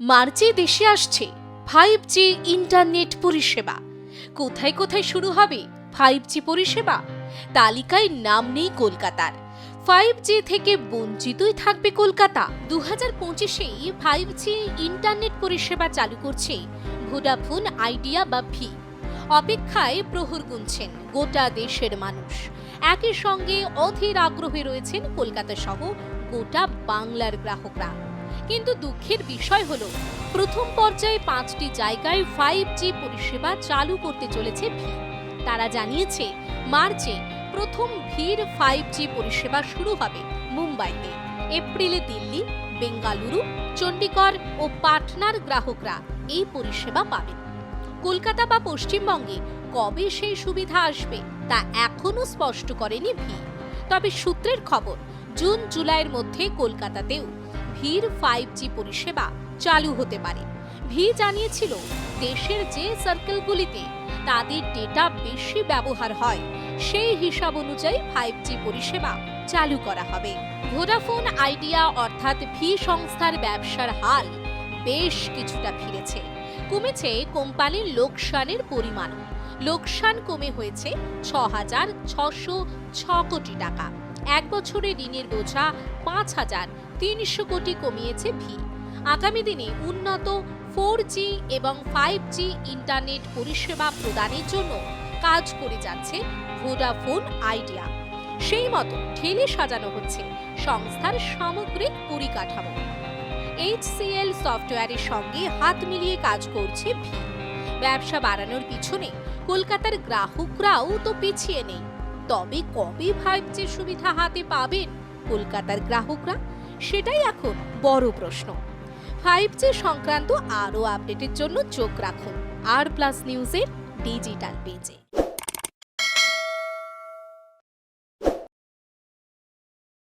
মার্চে দেশে আসছে ফাইভ জি ইন্টারনেট পরিষেবা। কোথায় কোথায় শুরু হবে ফাইভ জি পরিষেবা? তালিকায় নাম নেই কলকাতার। ফাইভ জি থেকে বঞ্চিতই থাকবে কলকাতা। দু হাজার পঁচিশেই ফাইভ জি ইন্টারনেট পরিষেবা চালু করছে ভোডাফোন আইডিয়া বা ভি অপেক্ষায় প্রহর গুনছেন গোটা দেশের মানুষ। একই সঙ্গে অধীর আগ্রহে রয়েছেন কলকাতা সহ গোটা বাংলার গ্রাহকরা। কিন্তু দুঃখের বিষয় হলো, প্রথম পর্যায়ে পাঁচটি জায়গায় ফাইভ জি পরিষেবা চালু করতে চলেছে ভি তারা জানিয়েছে, মার্চে প্রথম ভির ফাইভ জি পরিষেবা শুরু হবে মুম্বাইতে। এপ্রিলে দিল্লি, বেঙ্গালুরু চণ্ডীগড় ও পাটনার গ্রাহকরা এই পরিষেবা পাবেন কলকাতা বা পশ্চিমবঙ্গে কবে সেই সুবিধা আসবে তা এখনও স্পষ্ট করেনি ভি তবে সূত্রের খবর জুন জুলাইয়ের মধ্যে কলকাতাতেও ভির ফাইভ জি পরিষেবা চালু হতে পারে। ভি জানিয়েছিল, দেশের যে সার্কেলগুলিতে তাদের ডেটা বেশি ব্যবহার হয়, সেই হিসাব অনুযায়ী ফাইভ জি পরিষেবা চালু করা হবে। ভোডাফোন আইডিয়া অর্থাৎ ভি সংস্থার ব্যবসার হাল বেশ কিছুটা ফিরেছে। কমেছে, কোম্পানির লোকসানের পরিমাণ। লোকসান কমে হয়েছে ছ হাজার ছশো ছ কোটি টাকা। এক বছরে ঋণের বোঝা পাঁচ হাজার তিনশো কোটি কমিয়েছে ভি আগামী দিনে উন্নত ফোর জি এবং ফাইভ জি ইন্টারনেট পরিষেবা প্রদানের জন্য কাজ করে যাচ্ছে ভোডাফোন আইডিয়া। সেই মতো ঠেলে সাজানো হচ্ছে সংস্থার সামগ্রিক পরিকাঠামো। এইচসিএল সফটওয়্যারের সঙ্গে হাত মিলিয়ে কাজ করছে ভি ব্যবসা বাড়ানোর পিছনে কলকাতার গ্রাহকরাও তো পিছিয়ে নেই। তবে কবে ফাইভ জি সুবিধা হাতে পাবেন কলকাতার গ্রাহকরা সেটাই এখন বড় প্রশ্ন। ফাইভ জি সংক্রান্ত আরও আপডেটের জন্য চোখ রাখুন। আর প্লাস নিউজের ডিজিটাল পেজে